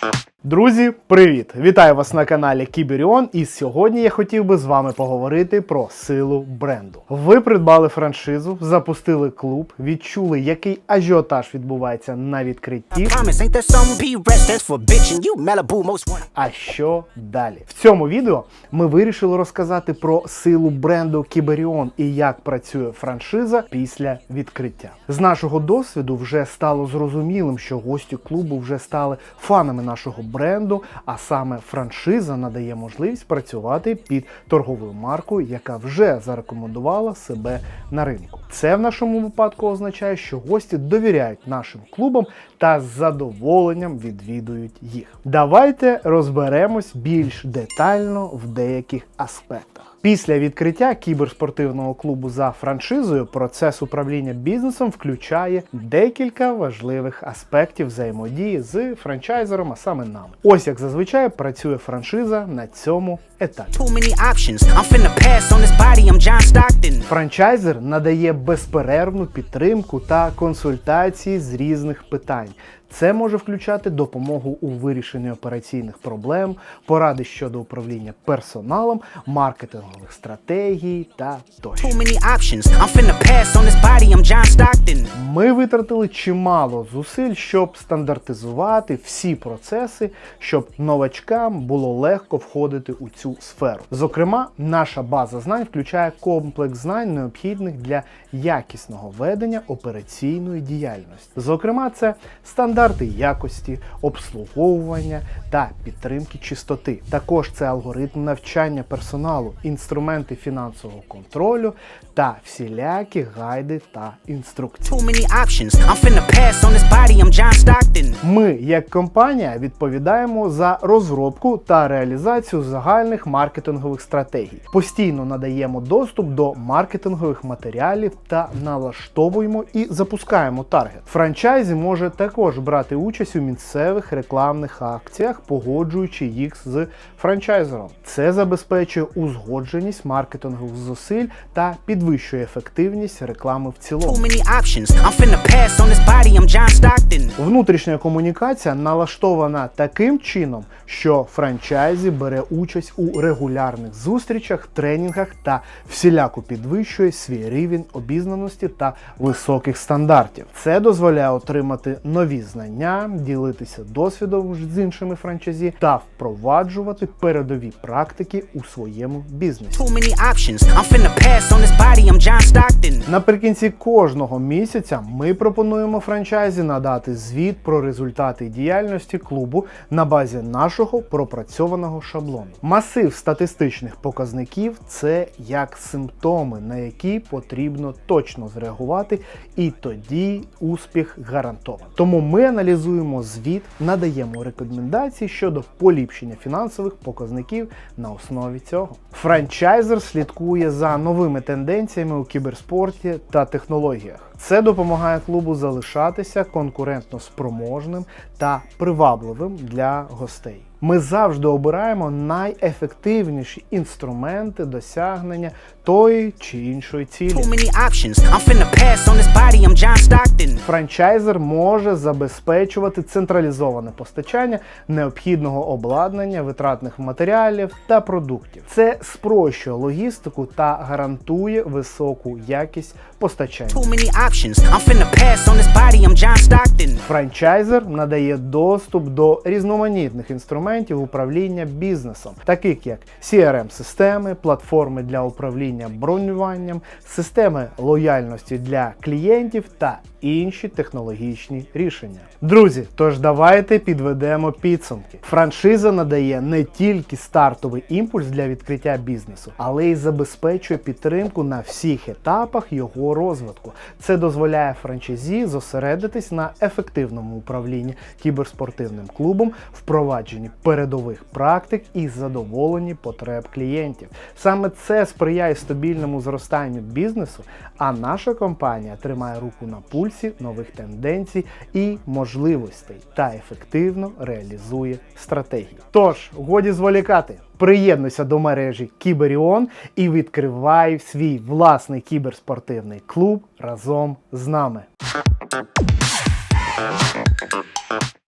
Thank Друзі, привіт! Вітаю вас на каналі Кіберіон. І сьогодні я хотів би з вами поговорити про силу бренду. Ви придбали франшизу, запустили клуб, відчули, який ажіотаж відбувається на відкритті. А що далі? В цьому відео ми вирішили розказати про силу бренду Кіберіон і як працює франшиза після відкриття. З нашого досвіду вже стало зрозумілим, що гості клубу вже стали фанами нашого бренду, а саме франшиза надає можливість працювати під торговою маркою, яка вже зарекомендувала себе на ринку. Це в нашому випадку означає, що гості довіряють нашим клубам та з задоволенням відвідують їх. Давайте розберемось більш детально в деяких аспектах. Після відкриття кіберспортивного клубу за франшизою процес управління бізнесом включає декілька важливих аспектів взаємодії з франчайзером, а саме нами. Ось як зазвичай працює франшиза на цьому етапі. Франчайзер надає безперервну підтримку та консультації з різних питань. Це може включати допомогу у вирішенні операційних проблем, поради щодо управління персоналом, маркетингових стратегій та тощо. Ми витратили чимало зусиль, щоб стандартизувати всі процеси, щоб новачкам було легко входити у цю сферу. Зокрема, наша база знань включає комплекс знань, необхідних для якісного ведення операційної діяльності. Зокрема, це стандарти якості, обслуговування та підтримки чистоти. Також це алгоритм навчання персоналу, інструменти фінансового контролю та всілякі гайди та інструкції. Ми, як компанія, відповідаємо за розробку та реалізацію загальних маркетингових стратегій. Постійно надаємо доступ до маркетингових матеріалів та налаштовуємо і запускаємо таргет. Франчайзі може також брати участь у місцевих рекламних акціях, погоджуючи їх з франчайзером. Це забезпечує узгодженість маркетингових зусиль та підвищує ефективність реклами в цілому. Внутрішня комунікація налаштована таким чином, що франчайзі бере участь у регулярних зустрічах, тренінгах та всіляко підвищує свій рівень обізнаності та високих стандартів. Це дозволяє отримати нові знання, ділитися досвідом з іншими франчайзі та впроваджувати передові практики у своєму бізнесі. Stockton. Наприкінці кожного місяця ми пропонуємо франчайзі надати звіт про результати діяльності клубу на базі нашого пропрацьованого шаблону. Масив статистичних показників це як симптоми, на які потрібно точно зреагувати, і тоді успіх гарантований. Тому ми аналізуємо звіт, надаємо рекомендації щодо поліпшення фінансових показників на основі цього. Франчайзер слідкує за новими тенденціями у кіберспорті та технологіях. Це допомагає клубу залишатися конкурентно спроможним та привабливим для гостей. Ми завжди обираємо найефективніші інструменти досягнення тої чи іншої цілі. Франчайзер може забезпечувати централізоване постачання необхідного обладнання, витратних матеріалів та продуктів. Це спрощує логістику та гарантує високу якість постачання. Франчайзер надає доступ до різноманітних інструментів управління бізнесом, таких як CRM-системи, платформи для управління бронюванням, системи лояльності для клієнтів та інші технологічні рішення. Друзі, тож давайте підведемо підсумки. Франшиза надає не тільки стартовий імпульс для відкриття бізнесу, але й забезпечує підтримку на всіх етапах його розвитку. Це дозволяє франчайзі зосередитись на ефективному управлінні кіберспортивним клубом, впровадженні передових практик і задоволенні потреб клієнтів. Саме це сприяє стабільному зростанню бізнесу, а наша компанія тримає руку на пульсі нових тенденцій і можливостей та ефективно реалізує стратегії. Тож, годі зволікати. Приєднуйся до мережі Кіберіон і відкривай свій власний кіберспортивний клуб разом з нами.